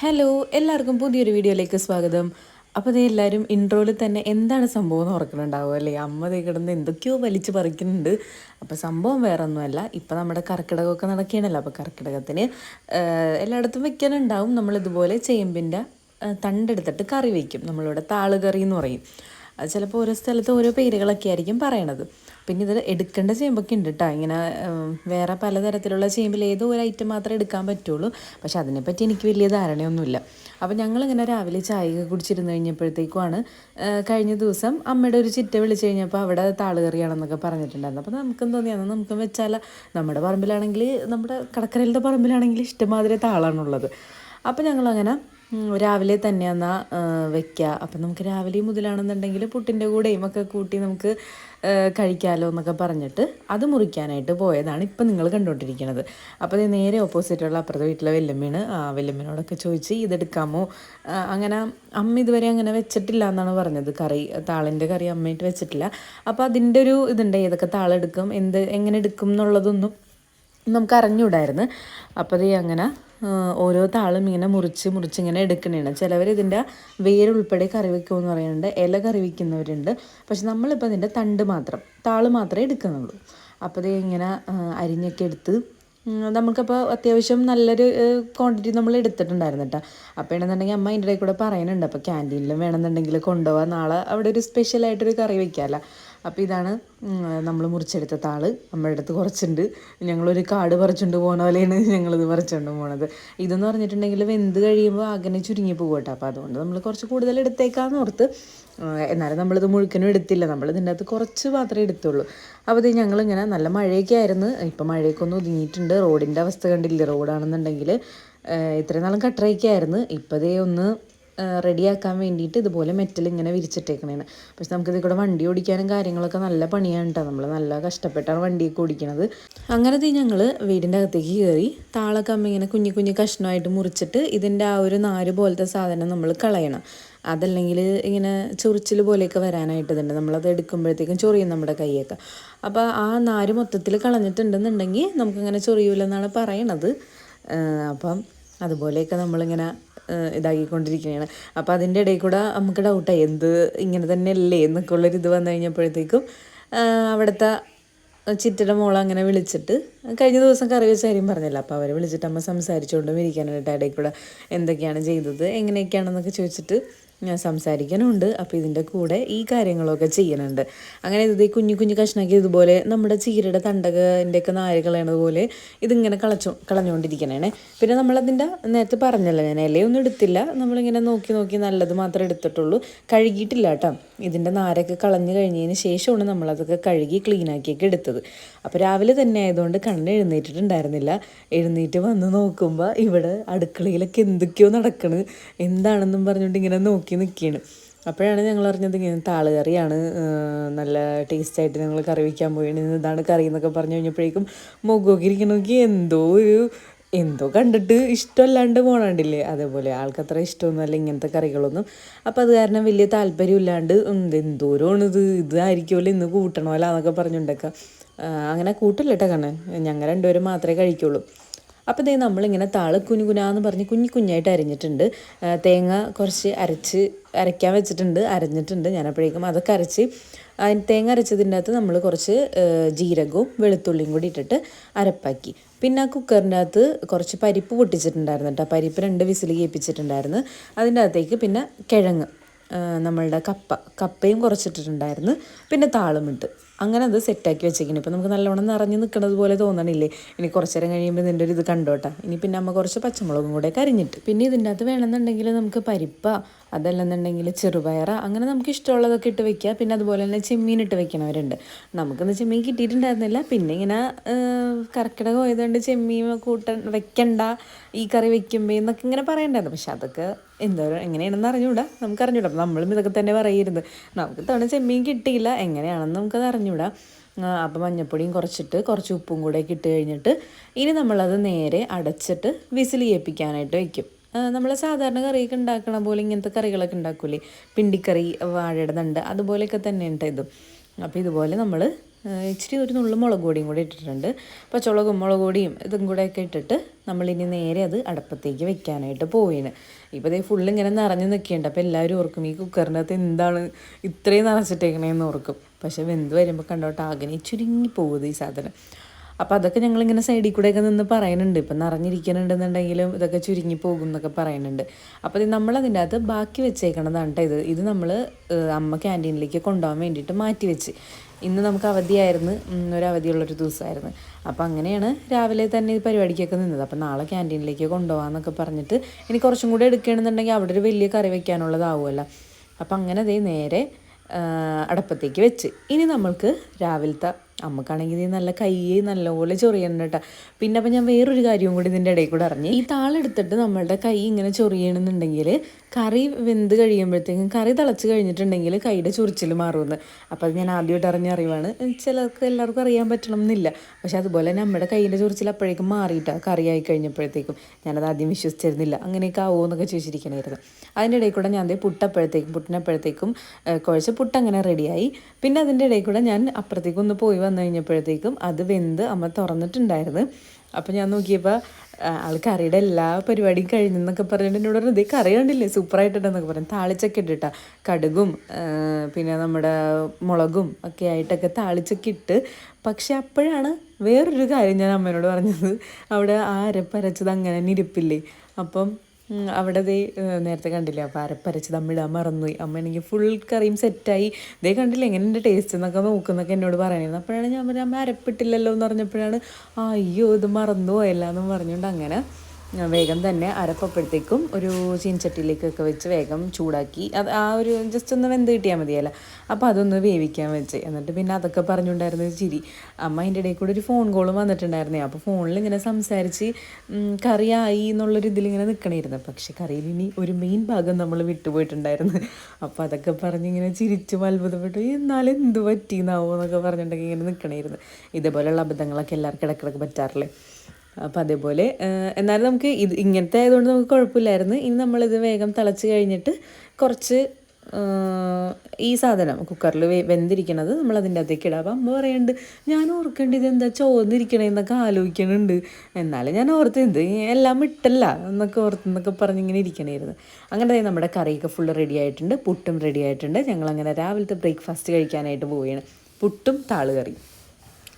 Hello എല്ലാവർക്കും പുതിയൊരു വീഡിയോയിലേക്ക് സ്വാഗതം. അപ്പോൾ ഇത് എല്ലാവരും ഇൻട്രോയിൽ തന്നെ എന്താണ് സംഭവം എന്ന് ഓർക്കുന്നുണ്ടാവുക അല്ലേ? അമ്മ ദേ കിടന്ന് എന്തൊക്കെയോ വലിച്ചു പറിക്കുന്നുണ്ട്. അപ്പോൾ സംഭവം വേറെ ഒന്നുമല്ല ഇപ്പോൾ നമ്മുടെ കർക്കിടകമൊക്കെ നടക്കുകയാണല്ലോ. അപ്പോൾ കർക്കിടകത്തിന് എല്ലായിടത്തും വെക്കാനുണ്ടാവും. നമ്മളിതുപോലെ ചേമ്പിന്റെ തണ്ടെടുത്തിട്ട് കറി വയ്ക്കും നമ്മളിവിടെ താളുകറി എന്ന് പറയും. ചിലപ്പോൾ ഓരോ സ്ഥലത്ത് ഓരോ പേരുകളൊക്കെ ആയിരിക്കും പറയണത്. പിന്നെ ഇത് എടുക്കേണ്ട ചേമ്പൊക്കെ ഉണ്ട് കേട്ടോ ഇങ്ങനെ വേറെ പലതരത്തിലുള്ള ചേമ്പിൽ ഏതോ ഒരു ഐറ്റം മാത്രമേ എടുക്കാൻ പറ്റുള്ളൂ. പക്ഷെ അതിനെപ്പറ്റി എനിക്ക് വലിയ ധാരണയൊന്നുമില്ല. അപ്പോൾ ഞങ്ങളിങ്ങനെ രാവിലെ ചായ കുടിച്ചിരുന്ന് കഴിഞ്ഞപ്പോഴത്തേക്കുമാണ് കഴിഞ്ഞ ദിവസം അമ്മയുടെ ഒരു ചിറ്റ വിളിച്ചു കഴിഞ്ഞപ്പോൾ അവിടെ താളുകറിയാണെന്നൊക്കെ പറഞ്ഞിട്ടുണ്ടായിരുന്നു. അപ്പോൾ നമുക്കും തോന്നിയാണ് നമുക്കും വെച്ചാൽ നമ്മുടെ പറമ്പിലാണെങ്കിൽ നമ്മുടെ കടക്കരയിലത്തെ പറമ്പിലാണെങ്കിൽ ഇഷ്ടമാതിരി താളാണുള്ളത്. അപ്പോൾ ഞങ്ങളങ്ങനെ രാവിലെ തന്നെ എന്നാൽ വെക്കുക അപ്പം നമുക്ക് രാവിലെ മുതലാണെന്നുണ്ടെങ്കിൽ പുട്ടിന്റെ കൂടെയും ഒക്കെ കൂട്ടി നമുക്ക് കഴിക്കാമല്ലോ എന്നൊക്കെ പറഞ്ഞിട്ട് അത് മുറിക്കാനായിട്ട് പോയതാണ് ഇപ്പം നിങ്ങൾ കണ്ടുകൊണ്ടിരിക്കുന്നത് അപ്പോൾ ഇത് നേരെ ഓപ്പോസിറ്റുള്ള അപ്പുറത്തെ വീട്ടിലെ വെല്ലമ്മീണ് ആ വെല്ലമ്മീനോടൊക്കെ ചോദിച്ച് ഇതെടുക്കാമോ? അങ്ങനെ അമ്മ ഇതുവരെ അങ്ങനെ വെച്ചിട്ടില്ല എന്നാണ് പറഞ്ഞത്. കറി താളിന്റെ കറി അമ്മയായിട്ട് വെച്ചിട്ടില്ല. അപ്പോൾ അതിന്റെ ഒരു ഇതുണ്ട് ഏതൊക്കെ താളെടുക്കും എന്ത് എങ്ങനെ എടുക്കും എന്നുള്ളതൊന്നും നമുക്ക് അറിഞ്ഞൂടായിരുന്നു അപ്പോൾ അത് അങ്ങനെ ഓരോ താളും ഇങ്ങനെ മുറിച്ച് മുറിച്ച് ഇങ്ങനെ എടുക്കണതാണ് ചിലവർ ഇതിന്റെ വേരുൾപ്പെടെ കറി വെക്കുമെന്ന് പറയുന്നുണ്ട്. ഇല കറി വെക്കുന്നവരുണ്ട്. പക്ഷെ നമ്മളിപ്പോൾ ഇതിന്റെ തണ്ട് മാത്രം താൾ മാത്രമേ എടുക്കുന്നുള്ളൂ. അപ്പോൾ ഇത് ഇങ്ങനെ അരിഞ്ഞൊക്കെ എടുത്ത് നമുക്കപ്പോൾ അത്യാവശ്യം നല്ലൊരു ക്വാണ്ടിറ്റി നമ്മൾ എടുത്തിട്ടുണ്ടായിരുന്നു കേട്ടോ. അപ്പോൾ എന്നുണ്ടെങ്കിൽ അമ്മ അതിന്റെ ഇടയിൽ കൂടെ പറയുന്നുണ്ട്. അപ്പോൾ ക്യാന്റീനിലും വേണമെന്നുണ്ടെങ്കിൽ കൊണ്ടുപോകാം നാളെ അവിടെ ഒരു സ്പെഷ്യലായിട്ടൊരു കറി വയ്ക്കാമല്ലോ അപ്പോൾ ഇതാണ് നമ്മൾ മുറിച്ചെടുത്ത താൾ നമ്മുടെ അടുത്ത് കുറച്ചുണ്ട്. ഞങ്ങളൊരു കാട് പറിച്ചുകൊണ്ട് പോകുന്ന പോലെയാണ് ഞങ്ങളിത് പറിച്ചുകൊണ്ട് പോണത്. ഇതെന്ന് പറഞ്ഞിട്ടുണ്ടെങ്കിൽ വെന്ത് കഴിയുമ്പോൾ അങ്ങനെ ചുരുങ്ങി പോകും കേട്ടോ അപ്പോൾ അതുകൊണ്ട് നമ്മൾ കുറച്ച് കൂടുതൽ എടുത്തേക്കാന്ന് ഓർത്ത് എന്നാലും നമ്മളിത് മുഴുക്കനും എടുത്തില്ല. നമ്മൾ ഇതിന്റെ അകത്ത് കുറച്ച് മാത്രമേ എടുത്തുള്ളൂ. അപ്പോൾ ഇത് ഞങ്ങളിങ്ങനെ നല്ല മഴയൊക്കെ ആയിരുന്നു. ഇപ്പം മഴയൊക്കെ ഒന്ന് ഒതുങ്ങിയിട്ടുണ്ട്. റോഡിന്റെ അവസ്ഥ കണ്ടില്ലേ? റോഡാണെന്നുണ്ടെങ്കിൽ ഇത്രയും നാളും കട്ടറയൊക്കെ ആയിരുന്നു. ഇപ്പോൾ ദേ ഒന്ന് റെഡിയാക്കാൻ വേണ്ടിയിട്ട് ഇതുപോലെ മെറ്റൽ ഇങ്ങനെ വിരിച്ചിട്ടേക്കണേണ് പക്ഷെ നമുക്ക് നമുക്കിത് കൂടെ വണ്ടി ഓടിക്കാനും കാര്യങ്ങളൊക്കെ നല്ല പണിയാണ് കേട്ടോ നമ്മൾ നല്ല കഷ്ടപ്പെട്ടാണ് വണ്ടിയൊക്കെ ഓടിക്കണത്. അങ്ങനെ തീ ഞങ്ങൾ വീടിന്റെ അകത്തേക്ക് കയറി താളൊക്കെ അമ്മ ഇങ്ങനെ കുഞ്ഞു കുഞ്ഞു കഷ്ണമായിട്ട് മുറിച്ചിട്ട് ഇതിന്റെ ആ ഒരു നാര് പോലത്തെ സാധനം നമ്മൾ കളയണം. അതല്ലെങ്കിൽ ഇങ്ങനെ ചൊറിച്ചിൽ പോലെയൊക്കെ വരാനായിട്ട് ഇതുണ്ട്. നമ്മളത് എടുക്കുമ്പോഴത്തേക്കും ചൊറിയും നമ്മുടെ കൈയൊക്കെ. അപ്പോൾ ആ നാര് മൊത്തത്തിൽ കളഞ്ഞിട്ടുണ്ടെന്നുണ്ടെങ്കിൽ നമുക്കിങ്ങനെ ചൊറിയൂലെന്നാണ് പറയണത്. അപ്പം അതുപോലെയൊക്കെ നമ്മളിങ്ങനെ ഇതാക്കിക്കൊണ്ടിരിക്കുകയാണ്. അപ്പോൾ അതിന്റെ ഇടയിൽ കൂടെ നമുക്ക് ഡൗട്ടായി എന്ത് ഇങ്ങനെ തന്നെ അല്ലേ എന്നൊക്കെ ഉള്ളൊരിത് വന്നു കഴിഞ്ഞപ്പോഴത്തേക്കും അവിടുത്തെ ചിറ്റയുടെ മോളെ അങ്ങനെ വിളിച്ചിട്ട് കഴിഞ്ഞ ദിവസം കറി വെച്ച കാര്യം പറഞ്ഞില്ല. അപ്പോൾ അവരെ വിളിച്ചിട്ട് അമ്മ സംസാരിച്ചുകൊണ്ടും ഇരിക്കാനായിട്ട് ഇടയിൽ കൂടെ എന്തൊക്കെയാണ് ചെയ്തത് എങ്ങനെയൊക്കെയാണെന്നൊക്കെ ചോദിച്ചിട്ട് ഞാൻ സംസാരിക്കാനുണ്ട്. അപ്പോൾ ഇതിന്റെ കൂടെ ഈ കാര്യങ്ങളൊക്കെ ചെയ്യുന്നുണ്ട് അങ്ങനെ ഇത് ഈ കുഞ്ഞു കുഞ്ഞു കഷ്ണാക്കി ഇതുപോലെ നമ്മുടെ ചീരയുടെ തണ്ടകന്റെയൊക്കെ നാര് കളയണത് പോലെ ഇതിങ്ങനെ കളച്ചു കളഞ്ഞുകൊണ്ടിരിക്കണേ പിന്നെ നമ്മളതിന്റെ നേരത്തെ പറഞ്ഞല്ല ഞാൻ ഇലയൊന്നും എടുത്തില്ല. നമ്മളിങ്ങനെ നോക്കി നോക്കി നല്ലത് മാത്രമേ എടുത്തിട്ടുള്ളൂ. കഴുകിയിട്ടില്ല കേട്ടോ. ഇതിന്റെ നാരൊക്കെ കളഞ്ഞു കഴിഞ്ഞതിന് ശേഷമാണ് നമ്മളതൊക്കെ കഴുകി ക്ലീനാക്കിയൊക്കെ എടുത്തത്. അപ്പോൾ രാവിലെ തന്നെ ആയതുകൊണ്ട് കണ്ണ് എഴുന്നേറ്റിട്ടുണ്ടായിരുന്നില്ല. എഴുന്നേറ്റ് വന്ന് നോക്കുമ്പോൾ ഇവിടെ അടുക്കളയിലൊക്കെ എന്തൊക്കെയോ നടക്കണ്. എന്താണെന്നും പറഞ്ഞുകൊണ്ട് ഇങ്ങനെ നോക്കി നിൽക്കുകയാണ് അപ്പോഴാണ് ഞങ്ങൾ അറിഞ്ഞത് ഇങ്ങനെ താളുകറിയാണ് നല്ല ടേസ്റ്റായിട്ട് ഞങ്ങൾ കറി വയ്ക്കാൻ പോയാണ് ഇതാണ് കറി എന്നൊക്കെ പറഞ്ഞു കഴിഞ്ഞപ്പോഴേക്കും മുഖമൊക്കെ നോക്കി എന്തോ ഒരു എന്തോ കണ്ടിട്ട് ഇഷ്ടമല്ലാണ്ട് പോണണ്ടില്ലേ. അതേപോലെ ആൾക്കത്ര ഇഷ്ടമൊന്നുമല്ല ഇങ്ങനത്തെ കറികളൊന്നും. അപ്പം അത് കാരണം വലിയ താല്പര്യമില്ലാണ്ട് ഇത് ഇതായിരിക്കുമല്ലോ ഇന്ന് കൂട്ടണമല്ലോ എന്നൊക്കെ പറഞ്ഞുണ്ടാക്കുക അങ്ങനെ കൂട്ടില്ല കേട്ടോ കണ്ണൻ. ഞങ്ങൾ രണ്ടുപേരും മാത്രമേ കഴിക്കുള്ളൂ. അപ്പോൾ ഇതേ നമ്മളിങ്ങനെ താൾ കുഞ്ഞു കുനാന്ന് പറഞ്ഞ് കുഞ്ഞു കുഞ്ഞായിട്ട് അരിഞ്ഞിട്ടുണ്ട്. തേങ്ങ കുറച്ച് അരച്ച് അരയ്ക്കാൻ വെച്ചിട്ടുണ്ട്. അരഞ്ഞിട്ടുണ്ട്. ഞാനപ്പോഴേക്കും അതൊക്കെ അരച്ച് അതിന് തേങ്ങ അരച്ചതിന്റെ അകത്ത് നമ്മൾ കുറച്ച് ജീരകവും വെളുത്തുള്ളിയും കൂടി ഇട്ടിട്ട് അരപ്പാക്കി. പിന്നെ ആ കുക്കറിന്റെ അകത്ത് കുറച്ച് പരിപ്പ് പൊട്ടിച്ചിട്ടുണ്ടായിരുന്നു കേട്ടോ. പരിപ്പ് രണ്ട് വിസിൽ കേൾപ്പിച്ചിട്ടുണ്ടായിരുന്നു. അതിന്റെ അകത്തേക്ക് പിന്നെ കിഴങ്ങ് നമ്മളുടെ കപ്പ. കപ്പയും കുറച്ചിട്ടിട്ടുണ്ടായിരുന്നു. പിന്നെ താളുമിട്ട് അങ്ങനെ അത് സെറ്റാക്കി വെച്ചേക്കണം. ഇപ്പം നമുക്ക് നല്ലോണം നിറഞ്ഞു നിൽക്കുന്നത് പോലെ തോന്നണില്ലേ? ഇനി കുറച്ച് നേരം കഴിയുമ്പോൾ ഇതിന്റെ ഒരു ഇത് കണ്ടോട്ടാ ഇനി പിന്നെ അമ്മ കുറച്ച് പച്ചമുളകും കൂടെ കരിഞ്ഞിട്ട്. പിന്നെ ഇതിന്റെ അകത്ത് വേണമെന്നുണ്ടെങ്കിൽ നമുക്ക് പരിപ്പ അതല്ലെന്നുണ്ടെങ്കിൽ ചെറുപയറ അങ്ങനെ നമുക്ക് ഇഷ്ടമുള്ളതൊക്കെ ഇട്ട് വെക്കുക. പിന്നെ അതുപോലെ തന്നെ ചെമ്മീൻ ഇട്ട് വെക്കണവരുണ്ട്. നമുക്കിന്ന് ചെമ്മീൻ കിട്ടിയിട്ടുണ്ടായിരുന്നില്ല. പിന്നെ ഇങ്ങനെ കർക്കിടകം ആയതുകൊണ്ട് ചെമ്മീൻ കൂട്ട വെക്കണ്ട ഈ കറി വെക്കുമ്പോൾ എന്നൊക്കെ ഇങ്ങനെ പറയണ്ടായിരുന്നു. പക്ഷെ അതൊക്കെ എന്തോ എങ്ങനെയാണെന്ന് അറിഞ്ഞൂടാ. നമുക്ക് അറിഞ്ഞൂടാ നമ്മളും ഇതൊക്കെ തന്നെ പറയരുത് നമുക്ക് തവണ ചെമ്മീൻ കിട്ടിയില്ല. എങ്ങനെയാണെന്ന് നമുക്കത് അറിഞ്ഞൂടാ അപ്പം മഞ്ഞപ്പൊടിയും കുറച്ചിട്ട് കുറച്ച് ഉപ്പും കൂടെ ഇട്ട് കഴിഞ്ഞിട്ട് ഇനി നമ്മളത് നേരെ അടച്ചിട്ട് വിസിൽ ചെയ്യിപ്പിക്കാനായിട്ട് വെക്കും. നമ്മൾ സാധാരണ കറിയൊക്കെ ഉണ്ടാക്കണ പോലെ ഇങ്ങനത്തെ കറികളൊക്കെ ഉണ്ടാക്കൂലേ? പിണ്ടിക്കറി വാഴയുടെ തണ്ട് അതുപോലെയൊക്കെ തന്നെ ഉണ്ട് ഇതും. അപ്പോൾ ഇതുപോലെ നമ്മൾ ഇച്ചിരി ഒരു നുള്ളു മുളക് പൊടിയും കൂടി ഇട്ടിട്ടുണ്ട്. പച്ചമുളകും മുളക് പൊടിയും ഇതും കൂടെ ഒക്കെ ഇട്ടിട്ട് നമ്മളിനി നേരെ അത് അടുപ്പത്തേക്ക് വെക്കാനായിട്ട് പോയിന് ഇപ്പോൾ ഇതേ ഫുള്ള് ഇങ്ങനെ നിറഞ്ഞു നിൽക്കുന്നുണ്ട് അപ്പോൾ എല്ലാവരും ഓർക്കും ഈ കുക്കറിനകത്ത് എന്താണ് ഇത്രയും നിറച്ചിട്ടേക്കണേന്ന് ഓർക്കും. പക്ഷെ വെന്ത് വരുമ്പോൾ കണ്ടോട്ട് ആകെ ചുരുങ്ങി പോകുന്നത് ഈ സാധനം. അപ്പോൾ അതൊക്കെ ഞങ്ങളിങ്ങനെ സൈഡിൽ കൂടെയൊക്കെ നിന്ന് പറയുന്നുണ്ട്. ഇപ്പം നിറഞ്ഞിരിക്കുന്നുണ്ടെന്നുണ്ടെങ്കിലും ഇതൊക്കെ ചുരുങ്ങി പോകും എന്നൊക്കെ പറയുന്നുണ്ട്. അപ്പോൾ ഇത് നമ്മളതിന്റെ അകത്ത് ബാക്കി വെച്ചേക്കണതാണ് കേട്ടോ ഇത്. ഇത് നമ്മൾ അമ്മ ക്യാന്റീനിലേക്ക് കൊണ്ടുപോകാൻ വേണ്ടിയിട്ട് മാറ്റി വെച്ച്. ഇന്ന് നമുക്ക് അവധിയായിരുന്നു. ഒരു അവധിയുള്ളൊരു ദിവസമായിരുന്നു. അപ്പോൾ അങ്ങനെയാണ് രാവിലെ തന്നെ ഈ പരിപാടിക്കൊക്കെ നിന്നത്. അപ്പോൾ നാളെ ക്യാന്റീനിലേക്ക് കൊണ്ടുപോകാമെന്നൊക്കെ പറഞ്ഞിട്ട് ഇനി കുറച്ചും കൂടെ എടുക്കുകയാണെന്നുണ്ടെങ്കിൽ അവിടെ ഒരു വലിയ കറി വയ്ക്കാനുള്ളതാവുമല്ലോ അപ്പോൾ അങ്ങനെ ദേ നേരെ അടപ്പത്തേക്ക് വെച്ച്. ഇനി നമ്മൾക്ക് രാവിലത്തെ അമ്മക്കാണെങ്കിൽ നല്ല കൈ നല്ലപോലെ ചൊറിയണം കേട്ടോ പിന്നെ അപ്പം ഞാൻ വേറൊരു കാര്യവും കൂടി ഇതിന്റെ ഇടയിൽ കൂടെ അറിഞ്ഞു ഈ താളെടുത്തിട്ട് നമ്മളുടെ കൈ ഇങ്ങനെ ചൊറിയണമെന്നുണ്ടെങ്കിൽ കറി വെന്ത് കഴിയുമ്പോഴത്തേക്കും കറി തിളച്ച് കഴിഞ്ഞിട്ടുണ്ടെങ്കിൽ കൈയുടെ ചൊറിച്ചിൽ മാറുമെന്ന് അപ്പോൾ അത് ഞാൻ ആദ്യമായിട്ട് അറിഞ്ഞ അറിവാണ്. ചിലർക്ക് എല്ലാവർക്കും അറിയാൻ പറ്റണം എന്നില്ല പക്ഷെ അതുപോലെ നമ്മുടെ കൈയിന്റെ ചൊറിച്ചിൽ അപ്പോഴേക്കും മാറിയിട്ടാണ് കറിയായി കഴിഞ്ഞപ്പോഴത്തേക്കും ഞാനത് ആദ്യം വിശ്വസിച്ചിരുന്നില്ല. അങ്ങനെയൊക്കെ ആവുമോ എന്നൊക്കെ ചോദിച്ചിരിക്കണമായിരുന്നു അതിന്റെ ഇടയിൽ കൂടെ ഞാൻ അതേ പുട്ടപ്പോഴത്തേക്കും പുട്ടിനപ്പോഴത്തേക്കും കുഴച്ച് പുട്ടങ്ങനെ റെഡിയായി പിന്നെ അതിന്റെ ഇടയിൽ കൂടെ ഞാൻ അപ്പുറത്തേക്കൊന്ന് പോയി വന്നു കഴിഞ്ഞപ്പോഴത്തേക്കും അത് വെന്ത് അമ്മ തുറന്നിട്ടുണ്ടായിരുന്നു. അപ്പം ഞാൻ നോക്കിയപ്പോൾ ആൾ കറിയുടെ എല്ലാ പരിപാടിയും കഴിഞ്ഞെന്നൊക്കെ പറഞ്ഞിട്ട് എന്നോട് പറഞ്ഞു ഇതേ കറി സൂപ്പറായിട്ടുണ്ടെന്നൊക്കെ പറഞ്ഞു. താളിച്ചൊക്കെ ഇട്ടിട്ടാ. കടുകും പിന്നെ നമ്മുടെ മുളകും ഒക്കെ ആയിട്ടൊക്കെ താളിച്ചൊക്കെ ഇട്ട്. പക്ഷെ അപ്പോഴാണ് വേറൊരു കാര്യം ഞാൻ അമ്മേനോട് പറഞ്ഞത്. അവിടെ ആ അരപ്പരച്ചത് അങ്ങനെ തന്നെ ഇരിപ്പില്ലേ അപ്പം അവിടെ ദേ നേരത്തെ കണ്ടില്ല അപ്പോൾ അരപ്പരച്ച് തമ്മിടാൻ മറന്നുപോയി. അമ്മ എനിക്ക് ഫുൾ കറിയും സെറ്റായി ദേ കണ്ടില്ല എങ്ങനെ എന്റെ ടേസ്റ്റ് എന്നൊക്കെ നോക്കുന്നൊക്കെ എന്നോട് പറയാനായിരുന്നു അപ്പോഴാണ് ഞാൻ പറഞ്ഞത് അമ്മ അരപ്പിട്ടില്ലല്ലോ എന്ന് പറഞ്ഞപ്പോഴാണ് അയ്യോ ഇത് മറന്നു മറന്നുപോയല്ല എന്നും പറഞ്ഞുകൊണ്ട് അങ്ങനെ വേഗം തന്നെ അരപ്പപ്പോഴത്തേക്കും ഒരു ചീൻചട്ടിയിലേക്കൊക്കെ വെച്ച് വേഗം ചൂടാക്കി. അത് ആ ഒരു ജസ്റ്റ് ഒന്ന് വെന്ത് കിട്ടിയാൽ മതിയല്ലോ. അപ്പോൾ അതൊന്ന് വേവിക്കാൻ വെച്ച്. എന്നിട്ട് പിന്നെ അതൊക്കെ പറഞ്ഞുകൊണ്ടായിരുന്നു ചിരി. അമ്മ അതിന്റെ ഇടയിൽ കൂടെ ഒരു ഫോൺ കോളും വന്നിട്ടുണ്ടായിരുന്നേ. അപ്പോൾ ഫോണിൽ ഇങ്ങനെ സംസാരിച്ച് കറിയായി എന്നുള്ളൊരു ഇതിലിങ്ങനെ നിൽക്കണമായിരുന്നു പക്ഷേ കറിയിൽ ഇനി ഒരു മെയിൻ ഭാഗം നമ്മൾ വിട്ടുപോയിട്ടുണ്ടായിരുന്നു അപ്പോൾ അതൊക്കെ പറഞ്ഞിങ്ങനെ ചിരിച്ചും അത്ഭുതപ്പെട്ടു. എന്നാലും എന്ത് പറ്റിയെന്നാവോ എന്നൊക്കെ പറഞ്ഞിട്ടുണ്ടെങ്കിൽ ഇങ്ങനെ നിൽക്കണമായിരുന്നു ഇതേപോലെയുള്ള അബദ്ധങ്ങളൊക്കെ എല്ലാവർക്കും ഇടയ്ക്കിടയ്ക്ക് പറ്റാറില്ലേ? അപ്പം അതേപോലെ എന്നാലും നമുക്ക് ഇത് ഇങ്ങനത്തെ ആയതുകൊണ്ട് നമുക്ക് കുഴപ്പമില്ലായിരുന്നു. ഇനി നമ്മളിത് വേഗം തിളച്ച് കഴിഞ്ഞിട്ട് കുറച്ച് ഈ സാധനം കുക്കറിൽ വെന്തിരിക്കണത് നമ്മൾ അതിന്റെ അകത്തേക്ക് ഇടാം. അപ്പം അമ്മ പറയുന്നുണ്ട് ഞാൻ ഓർക്കേണ്ടത് ഇതെന്താ ചോർന്നിരിക്കണേന്നൊക്കെ ആലോചിക്കണുണ്ട്. എന്നാലും ഞാൻ ഓർത്ത് എന്ത് എല്ലാം ഇട്ടല്ല എന്നൊക്കെ ഓർത്തെന്നൊക്കെ പറഞ്ഞിങ്ങനെ ഇരിക്കണമായിരുന്നു അങ്ങനെ നമ്മുടെ കറിയൊക്കെ ഫുള്ള് റെഡി ആയിട്ടുണ്ട് പുട്ടും റെഡി ആയിട്ടുണ്ട്. ഞങ്ങളങ്ങനെ രാവിലത്തെ ബ്രേക്ക്ഫാസ്റ്റ് കഴിക്കാനായിട്ട് പോവുകയാണ്. പുട്ടും താളുകറി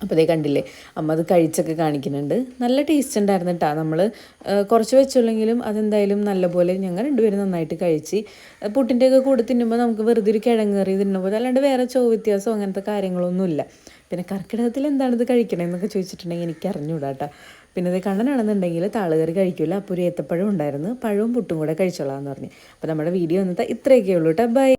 അപ്പോൾ ഇതേ കണ്ടില്ലേ? അമ്മ അത് കഴിച്ചൊക്കെ കാണിക്കുന്നുണ്ട്. നല്ല ടേസ്റ്റ് ഉണ്ടായിരുന്നു കേട്ടോ നമ്മൾ കുറച്ച് വെച്ചുള്ളെങ്കിലും അതെന്തായാലും നല്ലപോലെ ഞങ്ങൾ രണ്ടുപേരും നന്നായിട്ട് കഴിച്ച് പുട്ടിന്റെയൊക്കെ കൂടെ തിന്നുമ്പോൾ നമുക്ക് വെറുതെ ഒരു കിഴങ്ങ് കറി തിന്നുമ്പോൾ അല്ലാണ്ട് വേറെ ചോ വ്യത്യാസമോ അങ്ങനത്തെ കാര്യങ്ങളൊന്നുമില്ല. പിന്നെ കർക്കിടകത്തിൽ എന്താണിത് കഴിക്കണമെന്നൊക്കെ ചോദിച്ചിട്ടുണ്ടെങ്കിൽ എനിക്ക് അറിഞ്ഞൂടാ കേട്ടോ പിന്നെ ഇത് കണ്ണനാണെന്നുണ്ടെങ്കിൽ താളുകറി കഴിക്കില്ല അപ്പോൾ ഒരു ഏത്തപ്പഴം ഉണ്ടായിരുന്നു. പഴവും പുട്ടും കൂടെ കഴിച്ചോളാം എന്ന് പറഞ്ഞു. അപ്പോൾ നമ്മുടെ വീഡിയോ വന്നിട്ട് ഇത്രയൊക്കെ ഉള്ളൂ കേട്ടോ ബൈ.